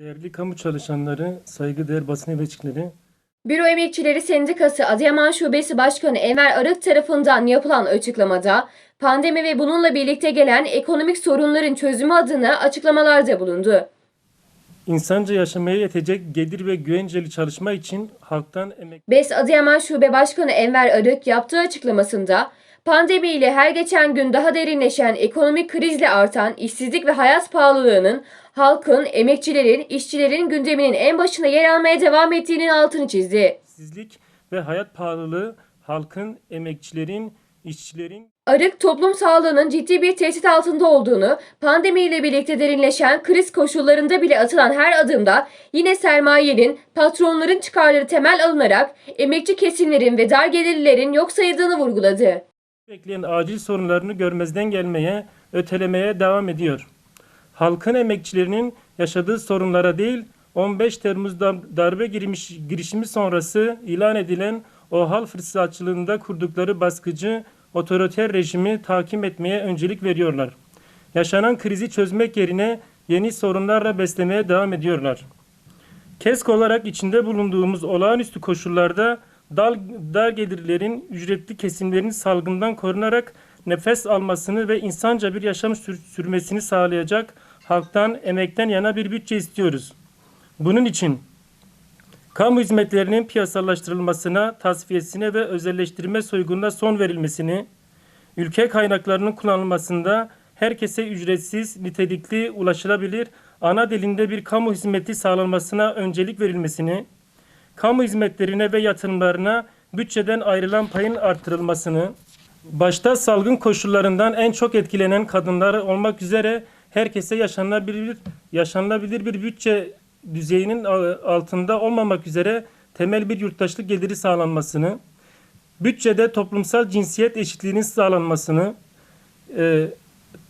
Değerli kamu çalışanları, saygıdeğer basın emekçileri, Büro Emekçileri Sendikası Adıyaman Şubesi Başkanı Enver Arık tarafından yapılan açıklamada pandemi ve bununla birlikte gelen ekonomik sorunların çözümü adına açıklamalarda bulundu. insanca yaşamaya yetecek gelir ve güvenceli çalışma için halktan emek BES Adıyaman Şube Başkanı Enver Arık yaptığı açıklamasında pandemiyle her geçen gün daha derinleşen ekonomik krizle artan işsizlik ve hayat pahalılığının halkın, emekçilerin, işçilerin gündeminin en başına yer almaya devam ettiğinin altını çizdi. işsizlik ve hayat pahalılığı halkın, emekçilerin, işçilerin Arık toplum sağlığının ciddi bir tehdit altında olduğunu, pandemiyle birlikte derinleşen kriz koşullarında bile atılan her adımda yine sermayenin, patronların çıkarları temel alınarak emekçi kesimlerin ve dar gelirlilerin yok sayıldığını vurguladı. Bekleyen acil sorunlarını görmezden gelmeye, ötelemeye devam ediyor. Halkın emekçilerinin yaşadığı sorunlara değil, 15 Temmuz'da darbe girmiş, girişimi sonrası ilan edilen o hal fırsatçılığında kurdukları baskıcı, otoriter rejimi takip etmeye öncelik veriyorlar. Yaşanan krizi çözmek yerine yeni sorunlarla beslemeye devam ediyorlar. KESK olarak içinde bulunduğumuz olağanüstü koşullarda dal, dar gelirlerin, ücretli kesimlerin salgından korunarak nefes almasını ve insanca bir yaşam sür- sürmesini sağlayacak halktan, emekten yana bir bütçe istiyoruz. Bunun için kamu hizmetlerinin piyasalaştırılmasına, tasfiyesine ve özelleştirme soygununa son verilmesini, ülke kaynaklarının kullanılmasında herkese ücretsiz, nitelikli, ulaşılabilir, ana dilinde bir kamu hizmeti sağlanmasına öncelik verilmesini, kamu hizmetlerine ve yatırımlarına bütçeden ayrılan payın artırılmasını, başta salgın koşullarından en çok etkilenen kadınlar olmak üzere herkese yaşanabilir, yaşanılabilir bir bütçe düzeyinin altında olmamak üzere temel bir yurttaşlık geliri sağlanmasını, bütçede toplumsal cinsiyet eşitliğinin sağlanmasını, e,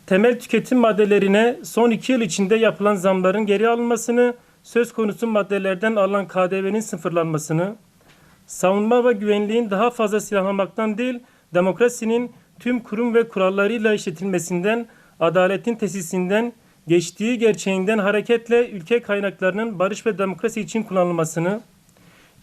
temel tüketim maddelerine son iki yıl içinde yapılan zamların geri alınmasını, söz konusu maddelerden alınan KDV'nin sıfırlanmasını, savunma ve güvenliğin daha fazla silahlanmaktan değil, demokrasinin tüm kurum ve kurallarıyla işletilmesinden, adaletin tesisinden, geçtiği gerçeğinden hareketle ülke kaynaklarının barış ve demokrasi için kullanılmasını,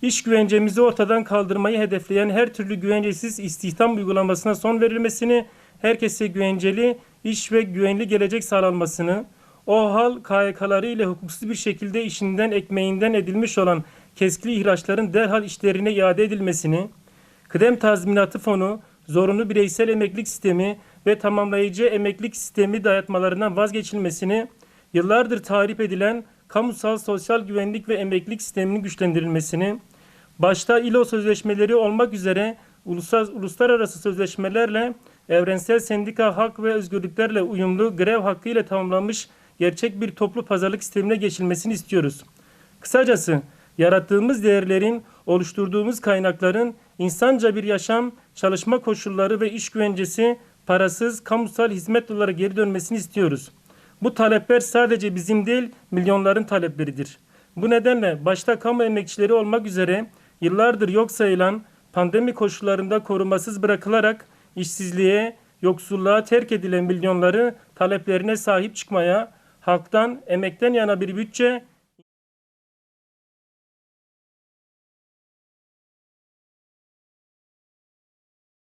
İş güvencemizi ortadan kaldırmayı hedefleyen her türlü güvencesiz istihdam uygulamasına son verilmesini, herkese güvenceli, iş ve güvenli gelecek sağlanmasını, o hal KYK'ları ile hukuksuz bir şekilde işinden ekmeğinden edilmiş olan keskli ihraçların derhal işlerine iade edilmesini, kıdem tazminatı fonu, zorunlu bireysel emeklilik sistemi ve tamamlayıcı emeklilik sistemi dayatmalarından vazgeçilmesini, yıllardır tarif edilen kamusal sosyal güvenlik ve emeklilik sisteminin güçlendirilmesini, başta ILO sözleşmeleri olmak üzere ulusal, uluslararası sözleşmelerle evrensel sendika hak ve özgürlüklerle uyumlu grev hakkı ile tamamlanmış gerçek bir toplu pazarlık sistemine geçilmesini istiyoruz. Kısacası yarattığımız değerlerin, oluşturduğumuz kaynakların insanca bir yaşam, çalışma koşulları ve iş güvencesi parasız kamusal hizmet olarak geri dönmesini istiyoruz. Bu talepler sadece bizim değil, milyonların talepleridir. Bu nedenle başta kamu emekçileri olmak üzere yıllardır yok sayılan pandemi koşullarında korumasız bırakılarak işsizliğe, yoksulluğa terk edilen milyonları taleplerine sahip çıkmaya, halktan, emekten yana bir bütçe